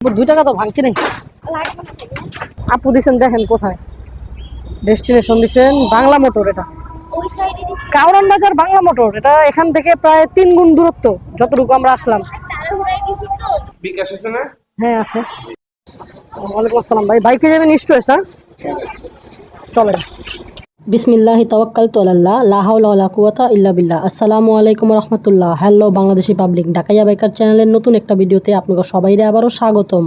দুই টাকা তো ভাঙতি নেই। আপু দিছেন দেখেন কোথায়। ডেস্টিনেশন দিছেন বাংলা মোটর এটা। কাউরান বাজার বাংলা মোটর এটা এখান থেকে প্রায় তিন গুণ দূরত্ব যতটুকু আমরা আসলাম। বিকাশ আছে না? হ্যাঁ আছে। ওয়ালাইকুম আসসালাম ভাই বাইকে যাবেন হ্যাঁ চলেন। বিসমিল্লাহি তাওয়াক্কালতু আলাল্লাহ, লা হাওলা ওয়ালা কুওয়াতা ইল্লা বিল্লাহ। আসসালামু আলাইকুম রহমতুল্লাহ। Hello Bangladeshi public Dhakaiya biker চ্যানেলের নতুন একটা ভিডিওতে আপনাকে সবাইরে আবারও স্বাগতম।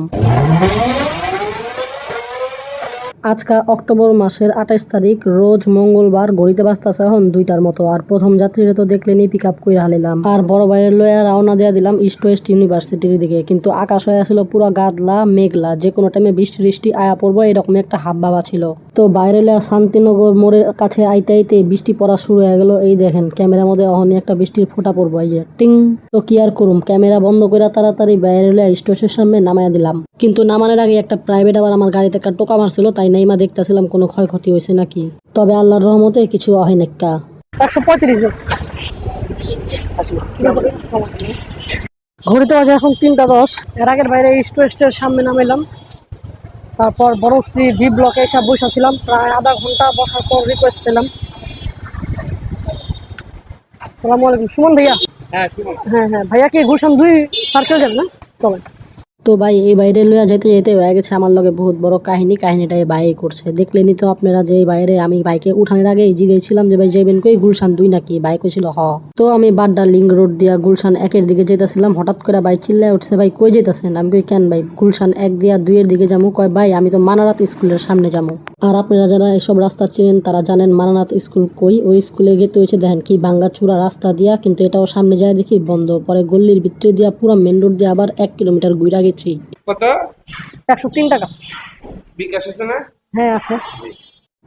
আজকা অক্টোবর মাসের আঠাইশ তারিখ, রোজ মঙ্গলবার গড়িতে বাজতাছে এখন দুইটার মতো, আর প্রথম যাত্রীরা তো দেখলে দেখলেনি পিক আপ করে হালিলাম। আর বড় ভাইয়ের লয়া রওনা দেয়া দিলাম ইস্ট ওয়েস্ট ইউনিভার্সিটির দিকে, কিন্তু আকাশ হয়ে আসছিল পুরো গাদলা, মেঘলা, যে কোনো টাইমে বৃষ্টি বৃষ্টি আয়া পড়ব, এরকম একটা হাব ভাবা ছিল তো বাইরে লয়া শান্তিনগর মোড়ের কাছে আইতে আইতে বৃষ্টি পড়া শুরু হয়ে গেল, এই দেখেন, ক্যামেরার মধ্যে অহনি একটা বৃষ্টির ফোঁটা পড়ব, এই যে, টিং। তো কি আর করুম, ক্যামেরা বন্ধ করে তাড়াতাড়ি বাইরে লয়া স্টেশনের সামনে নামায়া দিলাম। কিন্তু নামানোর আগে একটা প্রাইভেট আবার আমার গাড়িতে একটা টোকা মারছিল, তাই নাইমা দেখতেছিলাম কোনো ক্ষয়ক্ষতি হয়েছে নাকি? তবে আল্লাহর রহমতে কিছু হয় নাক্কা একশো পঁয়ত্রিশ ঘড়িতে বাজে এখন তিনটা দশ। এর আগের বাইরে ইস্ট ওয়েস্টের সামনে নামাইলাম। তারপর বড়শ্রী ভি ব্লকে এসে বসেছিলাম। প্রায় আধা ঘণ্টা বসার পর রিকোয়েস্ট পেলাম। সালামু আলাইকুম। সুমন ভাইয়া? হ্যাঁ হ্যাঁ হ্যাঁ। ভাইয়া কি গুলশান দুই সার্কেল যাবে না? চলেন। তো ভাই, এই বাইরে লইয়া যেতে যেতে হয়ে গেছে আমার লগে বহুত বড় কাহিনী, কাহিনীটা এই বাইরে করছে। দেখলেনি তো আপনারা যে বাইরে আমি বাইকে উঠানোর আগে জিগেছিলাম যে, ভাই, যাইবেন কই? গুলশান দুই নাকি? বাইক হয়েছিল হ। তো আমি বাড্ডা লিঙ্ক রোড দিয়া গুলশান একের দিকে যেতেছিলাম হঠাৎ করে ভাই চিল্লায় উঠছে, ভাই, কই যেতেছেন আমি কই, কেন ভাই, গুলশান এক দিয়া দুইয়ের দিকে যাব কয়, ভাই, আমি তো মানারাত স্কুলের সামনে যাব আর আপনারা যারা এসব রাস্তা চিনেন তারা জানেন মারানাথ স্কুল কই। ওই স্কুলে গেতে হয়েছে দেখেন কি বাঙ্গা চূড়া রাস্তা দিয়া কিন্তু এটাও সামনে যায় দেখি বন্ধ। পরে গল্লির ভিতরে দিয়া পুরো মেন রোড দিয়ে আবার এক কিলোমিটার ঘুরা গেছি। কত? একশো তিন টাকা। বিকাশ আছে না? হ্যাঁ আছে।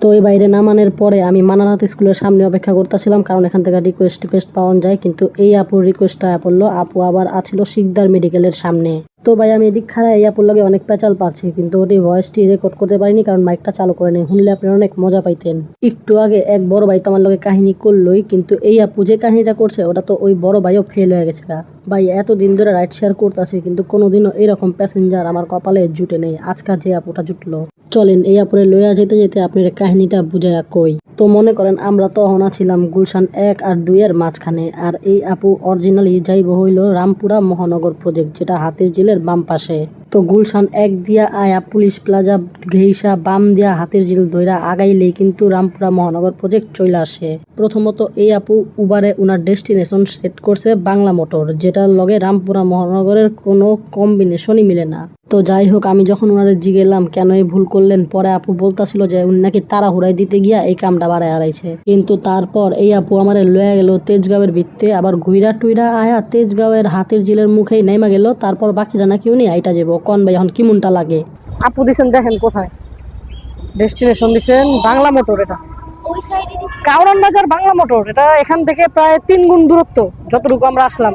তো এই বাইরে নামানোর পরে আমি মানানাথ স্কুলের সামনে অপেক্ষা করতেছিলাম, কারণ এখান থেকে রিকোয়েস্ট টিকোয়েস্ট পাওয়া যায়। কিন্তু এই আপুর রিকোয়েস্টটা পড়ল, আপু আবার আছিল শিকদার মেডিকেলের সামনে। তো ভাই, আমি এদিক খারাপ এই আপুর লাগে অনেক পেঁচাল পারছি, কিন্তু ওটি ভয়েসটি রেকর্ড করতে পারিনি, কারণ মাইকটা চালু করে নেই। শুনলে আপনি অনেক মজা পাইতেন। একটু আগে এক বড় ভাই তো আমার লগে কাহিনী করলোই, কিন্তু এই আপু যে কাহিনীটা করছে, ওটা তো ওই বড় ভাইও ফেল হয়ে গেছে। ভাই, এতদিন ধরে রাইড শেয়ার করতেছি, কিন্তু কোনোদিনও এরকম প্যাসেঞ্জার আমার কপালে জুটে নেই। আজকাল যে আপুটা জুটলো। চলেন, এই আপুরে লইয়া যেতে যেতে আপনার কাহিনীটা বুঝাইয়া কই। তো মনে করেন, আমরা তো হনা ছিলাম গুলশান এক আর দুইয়ের মাঝখানে, আর এই আপু অরিজিনালি যাইব হইল রামপুরা মহানগর প্রজেক্ট যেটা হাতির জিলের বাম পাশে। তো গুলশান এক দিয়া আয়া পুলিশ প্লাজা ঘেইসা বাম দিয়া হাতির জিল দইরা আগাইলেই কিন্তু রামপুরা মহানগর প্রজেক্ট চলে আসে। প্রথমত এই আপু উবারে উনার ডেস্টিনেশন সেট করছে বাংলা মোটর, যেটার লগে রামপুরা মহানগরের কোনো কম্বিনেশনই মিলে না। তো যাই হোক আমি যখন ওনারে জিগেলাম কেন এই ভুল করলেন? পরে আপু বলতাছিল যে উনি নাকি তারা হুড়াই দিতে গিয়া এই কামটা বাড়ায় হারাইছে। কিন্তু তারপর এই আপু আমারে লয়ে গেল তেজগাঁওয়ের ভিত্তে আবার গুইরা টুইরা আয়া তেজগাঁওয়ের হাতের জিলের মুখেই নেমা গেল তারপর বাকিরা নাকি উনি আইটা যাব কন ভাই এখন কিমনটা লাগে? আপু দিছেন দেখেন কোথায়? ডেস্টিনেশন দিছেন বাংলা মোটর এটা। ওই কাউরান বাজার বাংলা মোটর এটা এখান থেকে প্রায় তিন গুণ দূরত্ব যতটুকু আমরা আসলাম।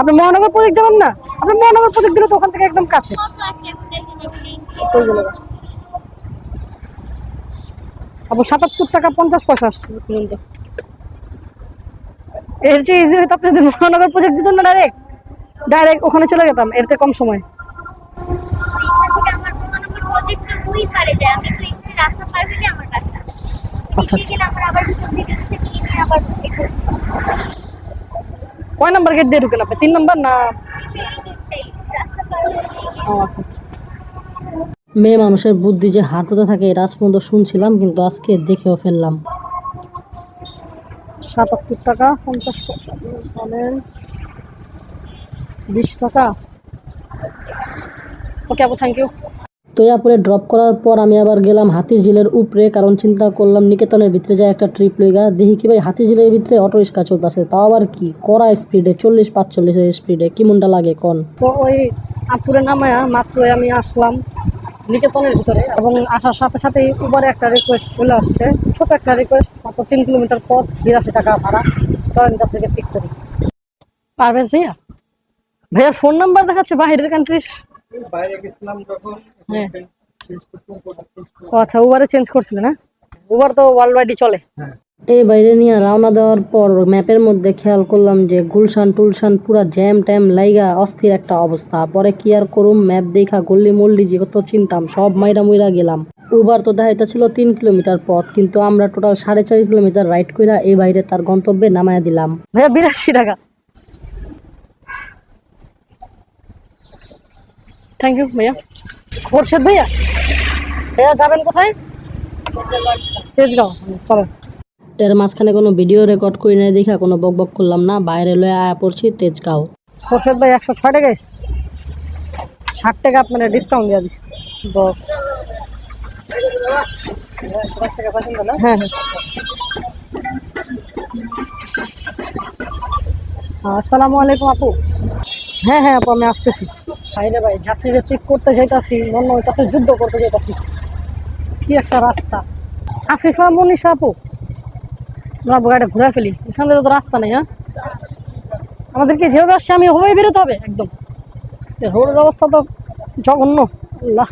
আপনি মহানগর প্রজেক্ট যাবেন না? আপনি মহানগর প্রজেক্ট দিলে তো ওখান থেকে একদম কাছে। আপু সাতাত্তর টাকা পঞ্চাশ পয়সা আসছে। পর্যন্ত এর চেয়ে ইজি হয়তো আপনি মহানগর প্রজেক্ট দিতেন না ডাইরেক্ট ডাইরেক্ট ওখানে চলে যেতাম, এর চেয়ে কম সময়। থেকে বাসা আচ্ছা। কয় নাম্বার গেট দিয়ে ঢুকেন আপনি তিন নাম্বার না ও আচ্ছা। মেয়ে মানুষের বুদ্ধি যে হাঁটুতে থাকে আজ পর্যন্ত শুনছিলাম কিন্তু আজকে দেখেও ফেললাম। সাতাত্তর টাকা পঞ্চাশ পয়সা বিশ টাকা। ওকে আপু থ্যাংক ইউ তৈয়াপুরে ড্রপ করার পর আমি আবার গেলাম হাতির ঝিলের উপরে, কারণ চিন্তা করলাম নিকেতনের ভিতরে যায় একটা ট্রিপ লইগা। দেখি কি ভাই হাতি ঝিলের ভিতরে অটো রিক্সা চলতেছে, তাও আবার কি? কড়া স্পিডে চল্লিশ পাঁচচল্লিশের স্পিডে কি মনটা লাগে কোন? তো ওই আপুরে নামায়া মাত্র আমি আসলাম নিকেতনের ভিতরে, এবং আসার সাথে সাথেই উবারে একটা রিকোয়েস্ট চলে আসছে। ছোট একটা রিকোয়েস্ট মাত্র তিন কিলোমিটার পথ বিরাশি টাকা ভাড়া চলেন যাত্রীকে পিক করি। পারভেজ ভাইয়া? ভাইয়ার ফোন নাম্বার দেখাচ্ছে, বাহিরের কান্ট্রির হ্যাঁ। আচ্ছা উবারে চেঞ্জ না? উবার তো ওয়ার্ল্ড ওয়াইডই চলে। হ্যাঁ। এই বাইরে নিয়ে রওনা দেওয়ার পর ম্যাপের মধ্যে খেয়াল করলাম যে গুলশান টুলশান পুরা জ্যাম ট্যাম লাইগা অস্থির একটা অবস্থা। পরে কি আর করুম ম্যাপ দেখা গল্লি মল্লি যে কত চিনতাম সব মাইরা মুইরা গেলাম। উবার তো দেখাইতে ছিল তিন কিলোমিটার পথ কিন্তু আমরা টোটাল সাড়ে চার কিলোমিটার রাইড কইরা এই বাইরে তার গন্তব্যে নামায়া দিলাম। ভাইয়া বিরাশি টাকা। থ্যাংক ইউ ভাইয়া। খোরশেদ ভাইয়া? ভাইয়া যাবেন কোথায়? তেজগাঁও। চলো এর মাঝখানে কোনো ভিডিও রেকর্ড করি নাই দেখা কোনো বক বক করলাম না বাইরে লয়ে আয়া পড়ছি তেজগাঁও। খোরশেদ ভাই একশো ছয় টাকা এসে ষাট টাকা আপনার ডিসকাউন্ট দিয়ে দিচ্ছি দশ। হ্যাঁ হ্যাঁ। আসসালামু আলাইকুম আপু। হ্যাঁ হ্যাঁ আপু আমি আসতেছি। ভাই রে ভাই যাত্রীরা পিক করতে যাইতাছি, মনে হইতাছে যুদ্ধ করতে যাইতাছি। কি একটা রাস্তা। আফিফা, মনীষা আপু। না গাড়িটা ঘুরে ফেলি। এখান থেকে তো রাস্তা নেই হ্যাঁ? আমাদেরকে যেভাবে আসছে আমি ওভাবে বেরোতে হবে, একদম। রোডের অবস্থা তো জঘন্য। আল্লাহ।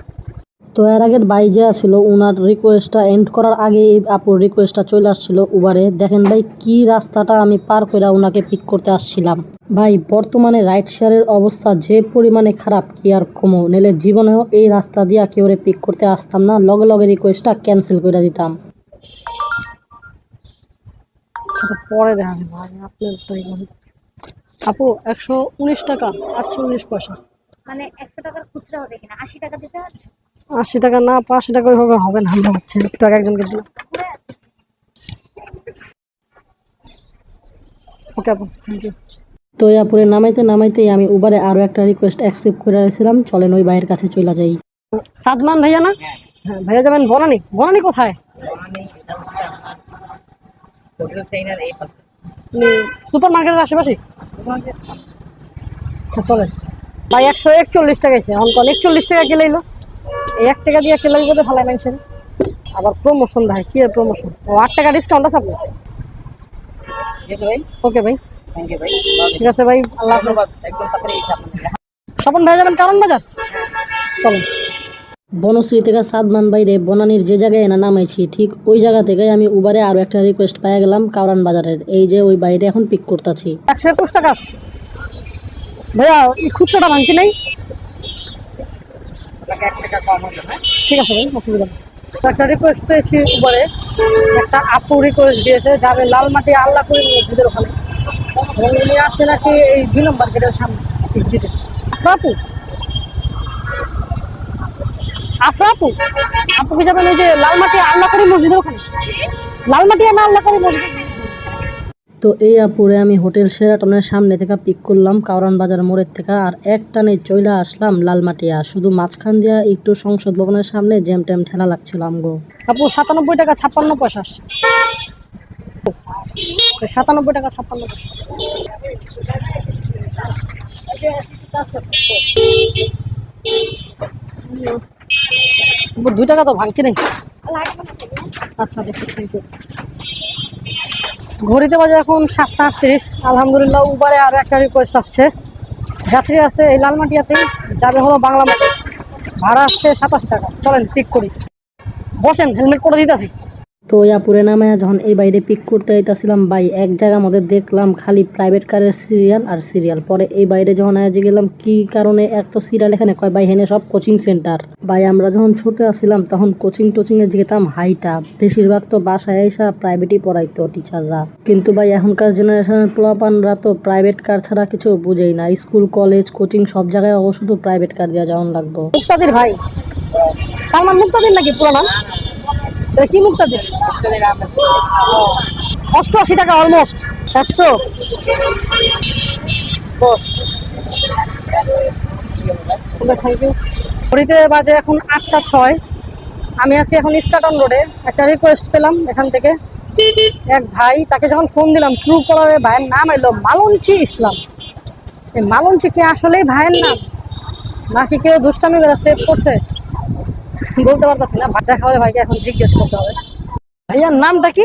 তো এর আগের বাই যে ছিল ওনার রিকোয়েস্টটা এন্ড করার আগে এই আপুর রিকোয়েস্টটা চলে আসছিল উবারে দেখেন ভাই কি রাস্তাটা আমি পার করে ওনাকে পিক করতে আসছিলাম। ভাই বর্তমানে রাইড শেয়ারের অবস্থা যে পরিমাণে খারাপ কি আর কমো? নেলে জীবনেও এই রাস্তা দিয়া কেউ পিক করতে আসতাম না? লগে লগে রিকোয়েস্টটা ক্যান্সেল করে দিতাম। পরে দেখা ভাই আপনার আপু একশো উনিশ টাকা আটচল্লিশ পয়সা। মানে একশো টাকার খুচরা হবে কিনা আশি টাকা দিতে হবে? আশি টাকা না পাঁচশো টাকা ওইভাবে হবে না আমরা হচ্ছে একটু আগে একজনকে দিলাম। ওকে আপু থ্যাংক ইউ তো আপুরে নামাইতে নামাইতেই আমি উবারে আরও একটা রিকোয়েস্ট অ্যাকসেপ্ট করে রেছিলাম চলেন ওই ভাইয়ের কাছে চলে যাই। সাদমান ভাইয়া না? হ্যাঁ ভাইয়া যাবেন বনানি বনানি কোথায়? সুপার মার্কেটের আশেপাশে? আচ্ছা চলেন। ভাই একশো একচল্লিশ টাকা অঙ্কন একচল্লিশ টাকা কে লাইলো? এই এক টাকা দিয়ে কেলাবি বোধহয় ভালো মানছেন। আবার প্রমোশন দেয় কি আর প্রমোশন ও আট টাকা ডিসকাউন্ট আছে আপনার? ওকে ভাই। ঠিক আছে ভাই আল্লাহ স্বপন ভাই যাবেন কারণ বাজার? চলেন বনশ্রী থেকে সাদমান বাইরে বনানীর যে জায়গায় এনে নামাইছি ঠিক ওই জায়গা থেকে আমি উবারে আরও একটা রিকোয়েস্ট পাই গেলাম কাউরান বাজারের। এই যে ওই বাইরে এখন পিক করতেছি। একশো একুশ টাকা। আসছে ভাইয়া এই খুচরাটা ভাঙতি নাই? ঠিক আছে ভাই, অসুবিধা নেই। একটা রিকোয়েস্ট পেয়েছি উপরে, একটা আপু রিকোয়েস্ট দিয়েছে, যাবে লালমাটি আল্লাহ করে মসজিদের ওখানে। এবং উনি আসছে নাকি এই দুই নম্বর গেটের সামনে আপু আপু আপু কি যাবেন ওই যে লালমাটি আল্লাহ করে মসজিদের ওখানে? লালমাটি না আল্লাহ করে মসজিদ তো এই আপুরে আমি হোটেল সেরাটনের সামনে থেকে পিক করলাম কাউরান বাজার মোড়ের থেকে আর এক টানে চইলা আসলাম লালমাটিয়া। শুধু মাঝখান দিয়া একটু সংসদ ভবনের সামনে জ্যাম ট্যাম ঠেলা লাগছিল আমগো। আপু, সাতানব্বই টাকা ছাপ্পান্ন পয়সা সাতানব্বই টাকা ছাপ্পান্ন পয়সা। দুই টাকা তো ভাঙছি আচ্ছা আচ্ছা থ্যাংক ইউ। ঘড়িতে বাজে এখন সাতটা আটত্রিশ। আলহামদুলিল্লাহ, উবারে আরও একটা রিকোয়েস্ট আসছে। যাত্রী আছে এই লালমাটিয়াতে, যাবে হলো বাংলা ভাড়া আসছে সাতাশি টাকা। চলেন পিক করি। বসেন হেলমেট করে দিতেছি। তো ওই আপুরে নামে যখন এই বাইরে পিক করতে আইতাছিলাম ভাই এক জায়গার মধ্যে দেখলাম খালি প্রাইভেট কারের সিরিয়াল আর সিরিয়াল পরে এই বাইরে যখন আজ গেলাম, কি কারণে এক তো সিরিয়াল এখানে? কয়, ভাই হেনে সব কোচিং সেন্টার ভাই, আমরা যখন ছোট আসছিলাম তখন কোচিং টোচিং এ যেতাম হাইটা বেশিরভাগ তো বাসায় আইসা প্রাইভেটই পড়াইতো টিচাররা কিন্তু ভাই, এখনকার জেনারেশনের পোলাপানরা তো প্রাইভেট কার ছাড়া কিছু বুঝেই না। স্কুল কলেজ কোচিং সব জায়গায় ও শুধু প্রাইভেট কার দেওয়া যেমন লাগতো। ভাই? সালমান মুক্তাদির নাকি পুরো নাম? কি অষ্টআশি টাকা অলমোস্ট একশো। বস। থ্যাংক ইউ বাজে এখন আটটা ছয়। আমি আছি এখন ইস্কাটন রোডে। একটা রিকোয়েস্ট পেলাম এখান থেকে। এক ভাই, তাকে যখন ফোন দিলাম ট্রু কলারে ভাইয়ের নাম এলো, মালঞ্চি ইসলাম। এই মালঞ্চি কি আসলেই ভাইয়ের নাম? নাকি কেউ দুষ্টামি করে সেভ করছে? বলতে পারতেছি না ভাত দেখা হলে ভাইকে এখন জিজ্ঞেস করতে হবে। ভাইয়ার নামটা কি?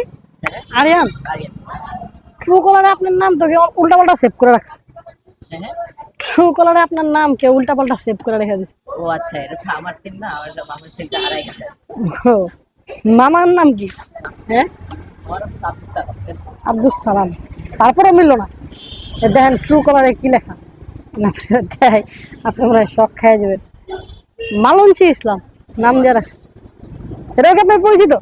আরিয়ান। ট্রু কলারে আপনার নাম তো কেউ উল্টা পাল্টা সেভ করে রাখছে। ট্রু কলারে আপনার নাম কেউ উল্টা পাল্টা সেভ করে রেখে দিচ্ছে ও আচ্ছা এটা তো আমার সিম না আমার মামার সিমটা হারাই গেছে। মামার নাম কি? হ্যাঁ? আব্দুল সালাম। তারপরে মিললো না। দেখেন ট্রু কলারে কি লেখা? না দেয় আপনি মনে হয় শখ খেয়ে যাবেন মালঞ্চি ইসলাম। নাম দিয়ে রাখছে। এটাও কি আপনার পরিচিত?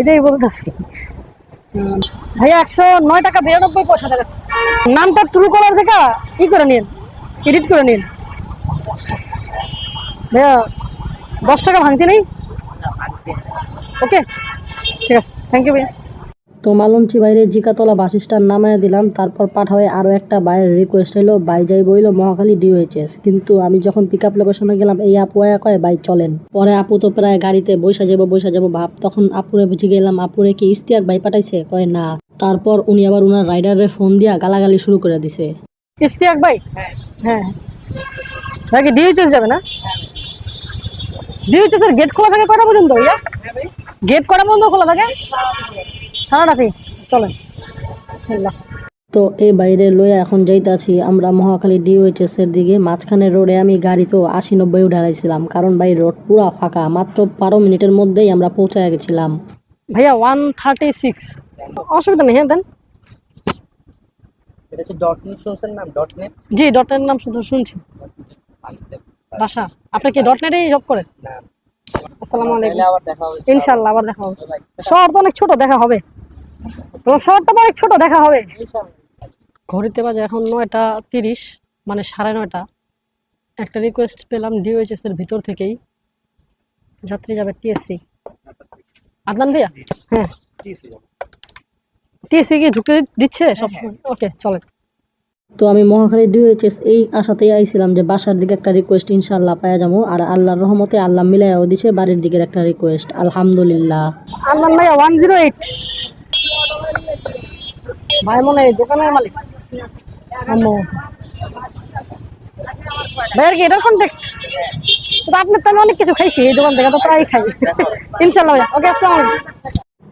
এটাই বলতেছি। ভাইয়া, একশো নয় টাকা বিরানব্বই পয়সা দেখাচ্ছে। নামটা ট্রু কলার দেখা ই করে নিন এডিট করে নিন। ভাইয়া, দশ টাকা ভাঙতে নেই? ওকে, ঠিক আছে। থ্যাংক ইউ ভাইয়া। তো মালঞ্চি বাইরে জিকাতলা বাস স্ট্যান্ড নামায় দিলাম তারপর পাঠাবে আরও একটা বাইরের রিকোয়েস্ট এলো বাই যাই বইল মহাখালী ডিওএইচএস কিন্তু আমি যখন পিক আপ লোকেশনে গেলাম এই আপু আয়া কয় বাই চলেন। পরে আপু তো প্রায় গাড়িতে বৈশা যাব বৈশা যাব ভাব তখন আপুরে বুঝে গেলাম আপুরে কি ইস্তিয়াক বাই পাঠাইছে? কয় না। তারপর উনি আবার উনার রাইডারের ফোন দিয়া গালাগালি শুরু করে দিছে। ইস্তিয়াক ভাই? হ্যাঁ। ভাই কি ডিউচেস যাবে না? ডিউচেস এর গেট খোলা থাকে কটা পর্যন্ত গেট কটা পর্যন্ত খোলা থাকে? সারাটাতে চলেন। বিসমিল্লাহ। তো এই বাইরে লইয়া এখন যাইতাছি আমরা মহাখালী ডিওএইচএস এর দিকে। মাঝখানে রোডে আমি গাড়ি তো আশি নব্বই উঠাইছিলাম কারণ ভাই রোড পুরা ফাঁকা মাত্র বারো মিনিটের মধ্যেই আমরা পৌঁছায় গেছিলাম। ভাইয়া ওয়ান থার্টি সিক্স অসুবিধা নেই হ্যাঁ দেন। এটা হচ্ছে ডট নেট নাম জি ডটের নাম শুধু শুনছি। বাসা আপনি কি ডট নেটেই জব করেন? আসসালামু আলাইকুম। চাইলে আবার দেখা হবে। ইনশাল্লাহ আবার দেখা হবে। শহর তো অনেক ছোট দেখা হবে। তোমার শহরটা তো অনেক ছোট দেখা হবে। ঘড়িতে বাজে এখন নয়টা তিরিশ মানে সাড়ে নয়টা। একটা রিকোয়েস্ট পেলাম ডিওএইচএস এর ভিতর থেকেই। যাত্রী যাবে টিএসসি আদনান ভাইয়া? হ্যাঁ। টিএসসি কি ঢুকতে দিচ্ছে? সবসময় ওকে চলেন। তো আমি মহাখালী ডিওএইচএস এই আশাতেই আইছিলাম যে বাসার দিকে একটা রিকোয়েস্ট ইনশাল্লাহ পাওয়া যাব। আর আল্লাহর রহমতে আল্লাহ মিলাইয়াও দিছে বাড়ির দিকের একটা রিকোয়েস্ট আলহামদুলিল্লাহ। আদনান ভাইয়া ওয়ান জিরো এইট ভাই, মনে হয় দোকানের মালিক? ভাইয়ের কি এটার কন্ট্যাক্ট আপনার তো আমি অনেক কিছু খাইছি এই দোকান থেকে, তো প্রায় খাই। ইনশাল্লাহ ভাই। ওকে, আসসালাম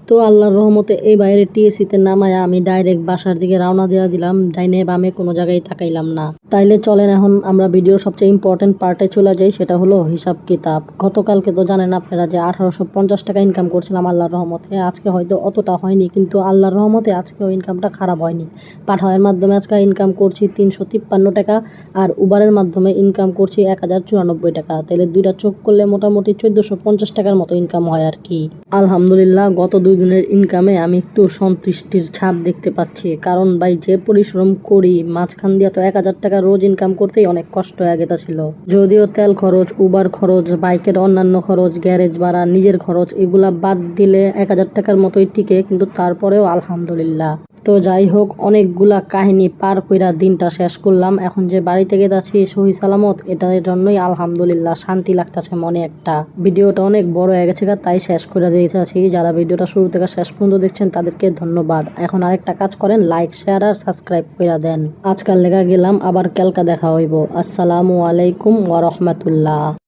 তো আল্লাহর রহমতে এই বাইরে টিএসিতে নামায়া আমি ডাইরেক্ট বাসার দিকে রওনা দেওয়া দিলাম। ডাইনে বামে কোনো জায়গায় তাকাইলাম না। তাইলে চলেন এখন আমরা ভিডিওর সবচেয়ে ইম্পর্টেন্ট পার্টে চলে যাই, সেটা হলো হিসাব কিতাব। গতকালকে তো জানেন আপনারা যে আঠারোশো পঞ্চাশ টাকা ইনকাম করছিলাম আল্লাহর রহমতে। আজকে হয়তো অতটা হয়নি, কিন্তু আল্লাহর রহমতে আজকেও ইনকামটা খারাপ হয়নি। পাঠাওয়ের মাধ্যমে আজকে ইনকাম করছি তিনশো তিপ্পান্ন টাকা আর উবারের মাধ্যমে ইনকাম করছি এক হাজার চুরানব্বই টাকা। তাহলে দুইটা চোখ করলে মোটামুটি চোদ্দোশো পঞ্চাশ টাকার মতো ইনকাম হয় আর কি। আলহামদুলিল্লাহ, গত দুই দিনের ইনকামে আমি একটু সন্তুষ্টির ছাপ দেখতে পাচ্ছি। কারণ ভাই, যে পরিশ্রম করি, মাঝখান দিয়ে তো এক হাজার টাকা রোজ ইনকাম করতেই অনেক কষ্ট হয়ে গেছিল যদিও তেল খরচ উবার খরচ, বাইকের অন্যান্য খরচ গ্যারেজ ভাড়া, নিজের খরচ, এগুলা বাদ দিলে এক হাজার টাকার মতোই টিকে, কিন্তু তারপরেও আলহামদুলিল্লাহ। তো যাই হোক, অনেকগুলা কাহিনী পার কইরা দিনটা শেষ করলাম। এখন যে বাড়িতে গেছি সহি সালামত, এটার জন্যই আলহামদুলিল্লাহ শান্তি লাগতেছে মনে একটা। ভিডিওটা অনেক বড় হয়ে গেছে তাই শেষ করে দিয়েছি যারা ভিডিওটা শুরু থেকে শেষ পর্যন্ত দেখছেন, তাদেরকে ধন্যবাদ। এখন আরেকটা কাজ করেন লাইক শেয়ার আর সাবস্ক্রাইব করে দেন। আজকাল লেগা গেলাম, আবার ক্যালকা দেখা হইব। আসসালামু আলাইকুম ওয়া রাহমাতুল্লাহ।